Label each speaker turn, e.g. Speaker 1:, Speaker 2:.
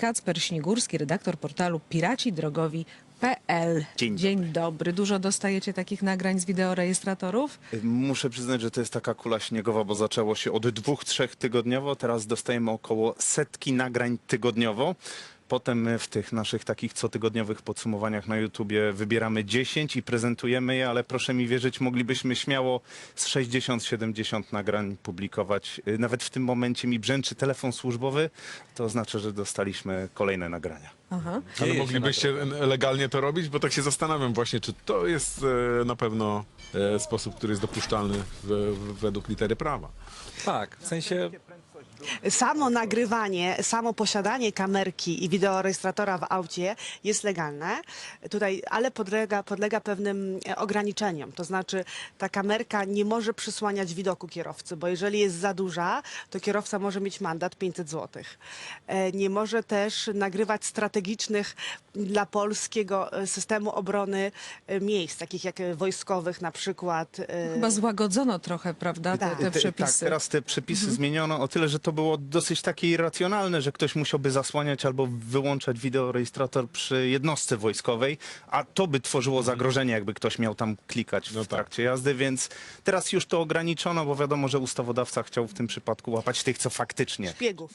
Speaker 1: Kacper Śnigurski, redaktor portalu piracidrogowi.pl.
Speaker 2: Dzień
Speaker 1: Dzień dobry. Dużo dostajecie takich nagrań z wideorejestratorów?
Speaker 2: Muszę przyznać, że to jest taka kula śniegowa, bo zaczęło się od dwóch, trzech tygodniowo. Teraz dostajemy około setki nagrań tygodniowo. Potem my w tych naszych takich cotygodniowych podsumowaniach na YouTubie wybieramy 10 i prezentujemy je, ale proszę mi wierzyć, moglibyśmy śmiało z 60-70 nagrań publikować. Y, Nawet w tym momencie mi brzęczy telefon służbowy, to oznacza, że dostaliśmy kolejne nagrania.
Speaker 1: Aha.
Speaker 3: Ale moglibyście legalnie to robić? Bo tak się zastanawiam właśnie, czy to jest e, na pewno e, sposób, który jest dopuszczalny w, w, według litery prawa.
Speaker 4: Tak, w sensie
Speaker 5: Samo nagrywanie, samo posiadanie kamerki i wideorejestratora w aucie jest legalne, tutaj, ale podlega, podlega pewnym e, ograniczeniom. To znaczy ta kamerka nie może przysłaniać widoku kierowcy, bo jeżeli jest za duża, to kierowca może mieć mandat 500 zł. E, Nie może też nagrywać strategicznych dla polskiego e, systemu obrony miejsc, takich jak wojskowych na przykład.
Speaker 1: Chyba złagodzono trochę, prawda, te,
Speaker 5: Tak.
Speaker 1: te
Speaker 2: Te-
Speaker 1: przepisy.
Speaker 2: Tak, teraz te przepisy zmieniono o tyle, że to było dosyć takie irracjonalne, że ktoś musiałby zasłaniać albo wyłączać wideorejestrator przy jednostce wojskowej, a to by tworzyło zagrożenie, jakby ktoś miał tam klikać w
Speaker 3: No tak.
Speaker 2: trakcie jazdy, więc teraz już to ograniczono, bo wiadomo, że ustawodawca chciał w tym przypadku łapać tych, co faktycznie
Speaker 5: szpiegów.